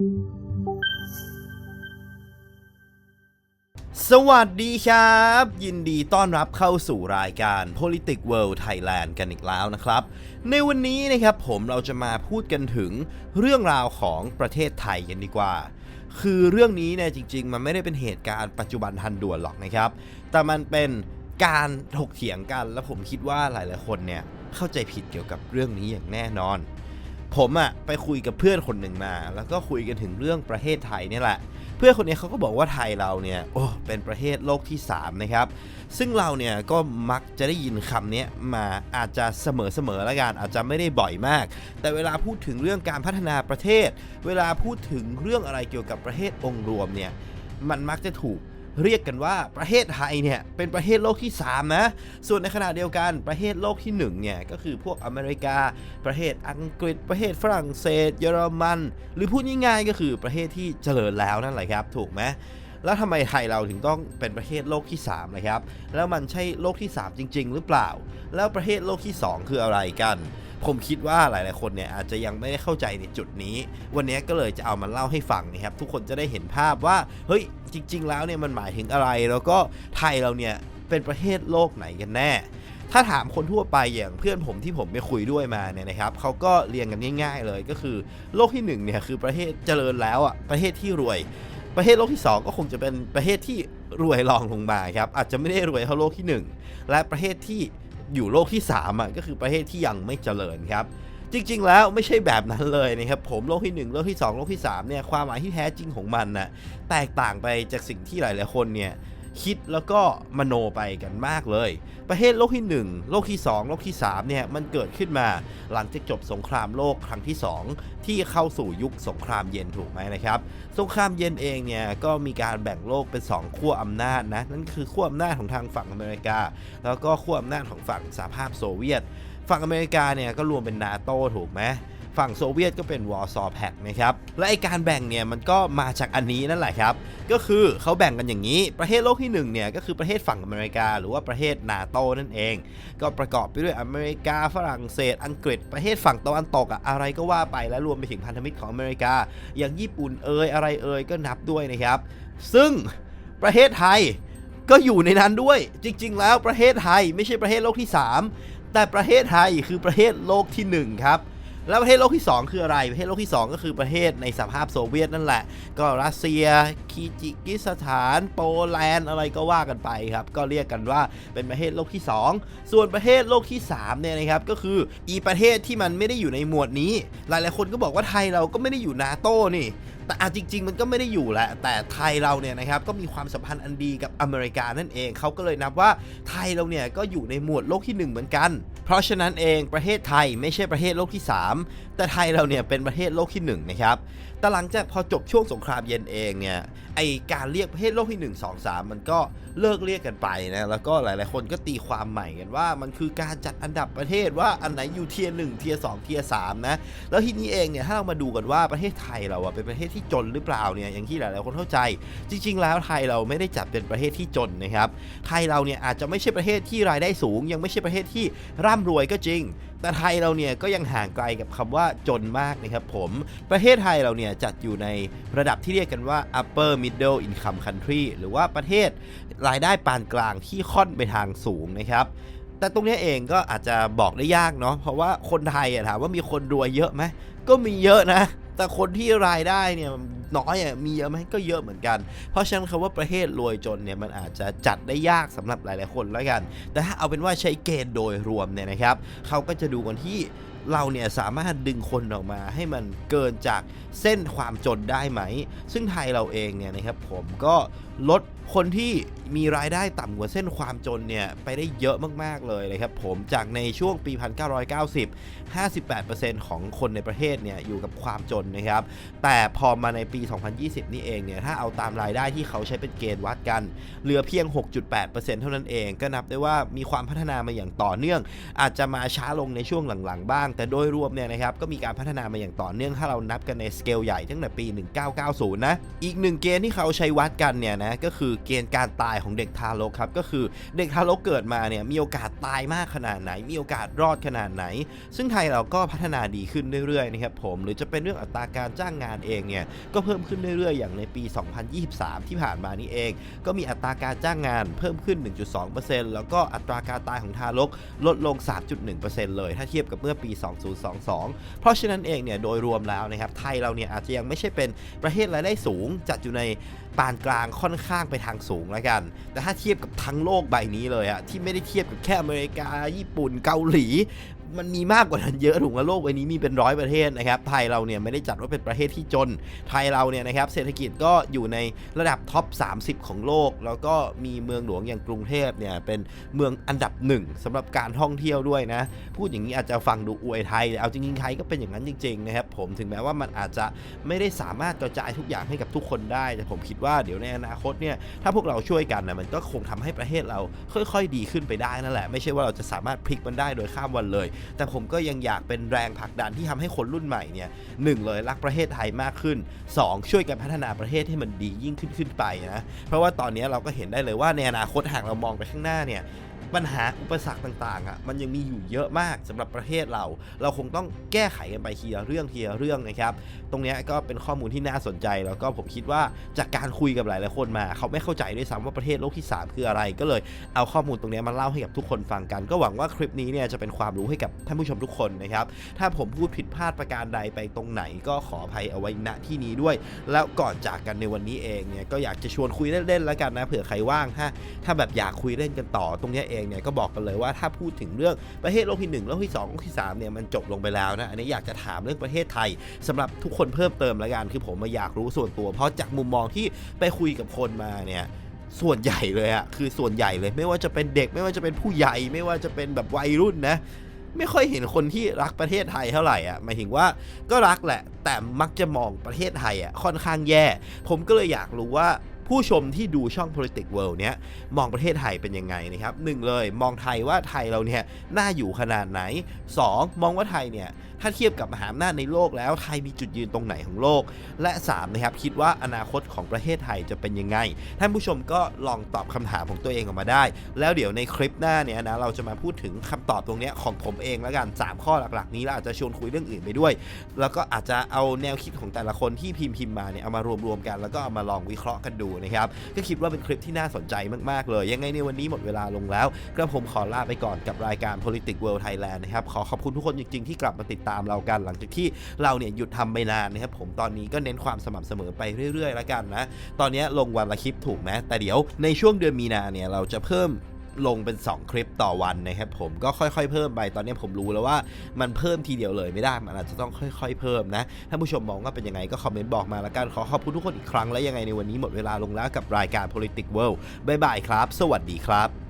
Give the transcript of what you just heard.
สวัสดีครับ ยินดีต้อนรับเข้าสู่รายการ Politics World Thailand กันอีกแล้วนะครับ ในวันนี้นะครับผมเราจะมาพูดกันถึงเรื่องราวของประเทศไทยกันดีกว่า คือเรื่องนี้เนี่ยจริง ๆ มันไม่ได้เป็นเหตุการณ์ปัจจุบันทันด่วนหรอกนะครับ แต่มันเป็นการถกเถียงกัน แล้วผมคิดว่าหลายๆคนเนี่ยเข้าใจผิดเกี่ยวกับเรื่องนี้อย่างแน่นอน ผมอะไปคุยกับเพื่อนคนหนึ่งมา แล้วก็คุยกันถึงเรื่องประเทศไทยเนี่ยแหละ เพื่อนคนนี้เขาก็บอกว่าไทยเราเนี่ยโอ้เป็นประเทศโลกที่ 3 นะครับ ซึ่งเราเนี่ยก็มักจะได้ยินคำนี้มาอาจจะเสมอๆแล้วกันอาจจะไม่ได้บ่อยมาก แต่เวลาพูดถึงเรื่องการพัฒนาประเทศ เวลาพูดถึงเรื่องอะไรเกี่ยวกับประเทศองค์รวมเนี่ยมันมักจะถูก เรียกกันว่าประเทศไทยเนี่ยเป็นประเทศโลกที่ 3 นะ ส่วนในขณะเดียวกันประเทศโลกที่1เนี่ยก็คือพวกอเมริกา ประเทศอังกฤษ ประเทศฝรั่งเศส เยอรมัน หรือพูดง่ายๆก็คือประเทศที่เจริญแล้วนั่นแหละครับ ถูกไหมแล้วทำไมไทยเราถึงต้องเป็นประเทศโลกที่3นะครับ แล้วมันใช่โลกที่ 3 จริง ๆ หรือเปล่า แล้วประเทศโลกที่ 2 คืออะไรกัน ผมคิดว่าหลาย ๆ คนเนี่ยอาจจะยังไม่ได้เข้าใจในจุดนี้ วันนี้ก็เลยจะเอามาเล่าให้ฟังนะครับ ทุกคนจะได้เห็นภาพว่า เฮ้ย จริง ๆ แล้วเนี่ยมันหมายถึงอะไร แล้วก็ไทยเราเนี่ยเป็นประเทศโลกไหนกันแน่ ถ้าถามคนทั่วไปอย่างเพื่อนผมที่ผมไปคุยด้วยมาเนี่ยนะครับเขาก็เรียงกันง่าย ๆ เลยก็คือ โลกที่หนึ่งเนี่ยคือประเทศเจริญแล้วอะประเทศที่รวย ประเทศโลกที่ 2 ก็คงจะเป็นประเทศที่รวยรองลงมาครับอาจจะไม่ได้รวยเท่าโลกที่ 1 และประเทศที่ อยู่โลกที่3อะก็คือประเทศที่ยังไม่เจริญครับ จริง ๆ แล้วไม่ใช่แบบนั้นเลยนะครับผมโลกที่ 1 โลกที่ 2 โลกที่3เนี่ยความหมายที่แท้จริงของมันน่ะแตกต่างไปจากสิ่งที่หลาย ๆ คนเนี่ย คิดแล้วก็มโนไปกันมากเลย ประเทศโลกที่ 1 โลกที่ 2 โลกที่3เนี่ยมันเกิดขึ้นมาหลังจากจบสงครามโลกครั้งที่ 2 ที่เข้าสู่ยุคสงครามเย็นถูกไหมนะครับ สงครามเย็นเองเนี่ยก็มีการแบ่งโลกเป็น 2 ขั้วอำนาจนะนั่นคือขั้วอำนาจของทางฝั่งอเมริกา แล้วก็ขั้วอำนาจของฝั่งสหภาพโซเวียต ฝั่งอเมริกาเนี่ยก็รวมเป็นนาโตถูกไหม ฝั่งโซเวียตก็เป็นวอร์ซอแพกนะครับ และไอการแบ่งเนี่ยมันก็มาจากอันนี้นั่นแหละครับ ก็คือเขาแบ่งกันอย่างนี้ ประเทศโลกที่1เนี่ยก็คือประเทศฝั่งอเมริกา หรือว่าประเทศนาโตนั่นเอง ก็ประกอบไปด้วยอเมริกาฝรั่งเศส อังกฤษ ประเทศฝั่งตะวันตกอะอะไรก็ว่าไปและรวมไปถึงพันธมิตรของอเมริกา อย่างญี่ปุ่นเอยอะไรเอยก็นับด้วยนะครับ ซึ่งประเทศไทยก็อยู่ในนั้นด้วย จริง ๆ แล้วประเทศไทยไม่ใช่ประเทศโลกที่ 3 แต่ประเทศไทยคือประเทศโลกที่ 1 ครับ แล้วประเทศโลกที่ 2 คืออะไร ประเทศโลกที่ 2 ก็คือประเทศในสภาพโซเวียตนั่นแหละ ก็รัสเซียคีจิกิสถาน โปแลนด์อะไรก็ว่ากันไปครับ ก็เรียกกันว่าเป็นประเทศโลกที่ 2 ส่วนประเทศโลกที่3เนี่ยนะครับก็คืออีประเทศที่มันไม่ได้อยู่ในหมวดนี้ หลายๆคนก็บอกว่าไทยเราก็ไม่ได้อยู่นาโต้นี่ แต่อาจริง ๆ มันก็ไม่ได้อยู่แหละ แต่ไทยเราเนี่ยนะครับก็มีความสัมพันธ์อันดีกับอเมริกานั่นเองเขาก็เลยนับว่าไทยเราเนี่ยก็อยู่ในหมวดโลกที่ 1 เหมือนกัน เพราะฉะนั้นเองประเทศไทยไม่ใช่ประเทศโลกที่ 3 แต่ไทยเราเนี่ยเป็นประเทศโลกที่1นะครับแต่หลังจากพอจบช่วงสงครามเย็นเองเนี่ยไอการเรียกประเทศโลกที่ 1 2 3 มันก็เลิกเรียกกันไปนะแล้วก็หลายๆ คนก็ตีความใหม่กันว่ามันคือการจัดอันดับประเทศว่าอันไหนอยู่เทียร์หนึ่งเทียร์สองเทียร์สามนะแล้วทีนี้เองเนี่ยถ้าเรามาดูกันว่าประเทศไทยเราอะเป็นประเทศที่จนหรือเปล่าเนี่ยอย่างที่หลายๆคนเข้าใจ จริง ๆ แล้วไทยเราไม่ได้จัดเป็นประเทศที่จนนะครับไทยเราเนี่ยอาจจะไม่ใช่ประเทศที่รายได้สูง ยังไม่ใช่ประเทศที่ร่ำรวยก็จริง แต่ไทยเราเนี่ยก็ยังห่างไกลกับคำว่าจนมากนะครับผม ประเทศไทยเราเนี่ยจัดอยู่ในระดับที่เรียกกันว่า upper middle income country หรือว่าประเทศรายได้ปานกลางที่ค่อนไปทางสูงนะครับแต่ตรงนี้เองก็อาจจะบอกได้ยากเนาะเพราะว่าคนไทยอะถามว่ามีคนรวยเยอะไหมก็มีเยอะนะ แต่คนที่รายได้เนี่ยน้อยอะมีเยอะไหมก็เยอะเหมือนกัน เพราะฉะนั้นคำว่าประเทศรวยจนเนี่ยมันอาจจะจัดได้ยากสำหรับหลาย ๆ คนแล้วกัน แต่ถ้าเอาเป็นว่าใช้เกณฑ์โดยรวมเนี่ยนะครับเขาก็จะดูกันที่ เราเนี่ยสามารถดึงคนออกมาให้มันเกินจากเส้นความจนได้ไหม ซึ่งไทยเราเองเนี่ยนะครับผมก็ลดคนที่มีรายได้ต่ำกว่าเส้นความจนเนี่ยไปได้เยอะมากๆเลยนะครับผมจากในช่วงปี 1990 58%ของคนในประเทศเนี่ยอยู่กับความจนนะครับ แต่พอมาในปี 2020 นี่เองเนี่ยถ้าเอาตามรายได้ที่เขาใช้เป็นเกณฑ์วัดกัน เหลือเพียง 6.8%เท่านั้นเอง ก็นับได้ว่ามีความพัฒนามาอย่างต่อเนื่อง อาจจะมาช้าลงในช่วงหลังๆบ้างแต่โดยรวมเนี่ยนะครับก็มีการพัฒนามาอย่างต่อเนื่องถ้าเรานับกันในสเกลใหญ่ตั้งแต่ปี 1990 นะ อีกหนึ่งเกณฑ์ที่เขาใช้วัดกันเนี่ยนะก็คือเกณฑ์การตายของเด็กทารกครับก็คือเด็กทารกเกิดมาเนี่ยมีโอกาสตายมากขนาดไหน มีโอกาสรอดขนาดไหน ซึ่งไทยเราก็พัฒนาดีขึ้นเรื่อยๆนะครับผมหรือจะเป็นเรื่องอัตราการจ้างงานเองเนี่ยก็เพิ่มขึ้นเรื่อยๆ อย่างในปี 2023 ที่ผ่านมานี้เอง ก็มีอัตราการจ้างงานเพิ่มขึ้น 1.2%แล้วก็อัตราการตายของทารกลดลง 3.1%เลย ถ้าเทียบกับเมื่อปี2022 เพราะฉะนั้นเองเนี่ยโดยรวมแล้วนะครับไทยเราเนี่ยอาจจะยังไม่ใช่เป็นประเทศรายได้สูง จัดอยู่ในปานกลางค่อนข้างไปทางสูงแล้วกัน แต่ถ้าเทียบกับทั้งโลกใบนี้เลยอะที่ไม่ได้เทียบกับแค่อเมริกาญี่ปุ่นเกาหลี มันมีมากกว่านั้นเยอะถูกไหมโลกใบนี้มีเป็นร้อยประเทศนะครับ ไทยเราเนี่ยไม่ได้จัดว่าเป็นประเทศที่จน ไทยเราเนี่ยนะครับเศรษฐกิจก็อยู่ในระดับท็อป 30 ของโลก แล้วก็มีเมืองหลวงอย่างกรุงเทพเนี่ยเป็นเมืองอันดับหนึ่งสำหรับการท่องเที่ยวด้วยนะ พูดอย่างนี้อาจจะฟังดูอวยไทยแต่เอาจริงๆไทยก็เป็นอย่างนั้นจริงๆนะครับผมถึงแม้ว่ามันอาจจะไม่ได้สามารถกระจายทุกอย่างให้กับทุกคนได้ แต่ผมคิดว่าเดี๋ยวในอนาคตเนี่ยถ้าพวกเราช่วยกันนะมันก็คงทำให้ประเทศเราค่อย ๆ ดีขึ้นไปได้นั่นแหละ ไม่ใช่ว่าเราจะสามารถพลิกมันได้โดยข้ามวันเลยแต่ผมก็ยังอยากเป็นแรงผลักดันที่ทำให้คนรุ่นใหม่เนี่ยหนึ่งเลยรักประเทศไทยมากขึ้น 2 ช่วยกันพัฒนาประเทศให้มันดียิ่งขึ้นขึ้นไปนะเพราะว่าตอนนี้เราก็เห็นได้เลยว่าในอนาคตหากเรามองไปข้างหน้าเนี่ย ปัญหาอุปสรรคต่างๆอะมันยังมีอยู่เยอะมากสำหรับประเทศเรา เราคงต้องแก้ไขกันไปทีละเรื่องทีละเรื่องนะครับ ตรงนี้ก็เป็นข้อมูลที่น่าสนใจ แล้วก็ผมคิดว่าจากการคุยกับหลายๆคนมา เขาไม่เข้าใจด้วยซ้ำว่าประเทศโลกที่ 3 คืออะไร ก็เลยเอาข้อมูลตรงนี้มาเล่าให้กับทุกคนฟังกัน ก็หวังว่าคลิปนี้เนี่ยจะเป็นความรู้ให้กับท่านผู้ชมทุกคนนะครับ ถ้าผมพูดผิดพลาดประการใดไปตรงไหนก็ขออภัยเอาไว้ณที่นี้ด้วย แล้วก่อนจากกันในวันนี้เองเนี่ยก็อยากจะชวนคุยเล่นๆแล้วกันนะเผื่อใครว่างถ้าถ้าแบบอยากคุยเล่นกันต่อตรงนี้เองเนี่ยก็บอกกันเลยว่าถ้าพูดถึงเรื่องประเทศโลกที่หนึ่งโลกที่สองโลกที่สามเนี่ยมันจบลงไปแล้วนะอันนี้อยากจะถามเรื่องประเทศไทยสำหรับทุกคนเพิ่มเติมล้วกันคือผมมาอยากรู้ส่วนตัว เพราะจากมุมมองที่ไปคุยกับคนมาเนี่ยส่วนใหญ่เลยอะคือส่วนใหญ่เลยไม่ว่าจะเป็นเด็กไม่ว่าจะเป็นผู้ใหญ่ไม่ว่าจะเป็นแบบวัยรุ่นนะไม่ค่อยเห็นคนที่รักประเทศไทยเท่าไหร่อะหมายถึงว่าก็รักแหละ แต่มักจะมองประเทศไทยอะค่อนข้างแย่ ผมก็เลยอยากรู้ว่า ผู้ชมที่ดูช่อง politics world เนี้ยมองประเทศไทยเป็นยังไงนะครับหนึ่งเลยมองไทยว่าไทยเราเนี่ยน่าอยู่ขนาดไหน 2. มองว่าไทยเนี่ย ถ้าเทียบกับมหาอำนาจในโลกแล้วไทยมีจุดยืนตรงไหนของโลก และ3นะครับคิดว่าอนาคตของประเทศไทยจะเป็นยังไง ท่านผู้ชมก็ลองตอบคำถามของตัวเองออกมาได้ แล้วเดี๋ยวในคลิปหน้าเนี่ยนะเราจะมาพูดถึงคำตอบตรงนี้ของผมเองแล้วกัน 3 ข้อหลักๆ นี้แล้วอาจจะชวนคุยเรื่องอื่นไปด้วย แล้วก็อาจจะเอาแนวคิดของแต่ละคนที่พิมพ์พิมพ์มาเนี่ยเอามารวมๆกัน แล้วก็เอามาลองวิเคราะห์กันดูนะครับก็คิดว่าเป็นคลิปที่น่าสนใจมากๆ เลย ยังไงในวันนี้หมดเวลาลงแล้วกระผมขอลาไปก่อนกับรายการ politics world Thailand นะครับขอขอบคุณทุกคนจริงๆที่กลับมาติดตามเรากัน หลังจากที่เราเนี่ยหยุดทำไปนานนะครับผมตอนนี้ก็เน้นความสม่ำเสมอไปเรื่อยๆแล้วกันนะ ตอนนี้ลงวันละคลิปถูกไหมแต่เดี๋ยวในช่วงเดือนมีนาเนี่ยเราจะเพิ่มลงเป็น 2 คลิปต่อวันนะครับผมก็ค่อยๆ เพิ่มไปตอนนี้ผมรู้แล้วว่ามันเพิ่มทีเดียวเลยไม่ได้มันอาจจะต้องค่อย ๆ เพิ่มนะถ้าผู้ชมมองว่าเป็นยังไงก็คอมเมนต์บอกมาล้วกันขอขอบคุณทุกคนอีกครั้งและยังไงในวันนี้หมดเวลาลงแล้วกับรายการ politics world บ๊ายบายครับ สวัสดีครับ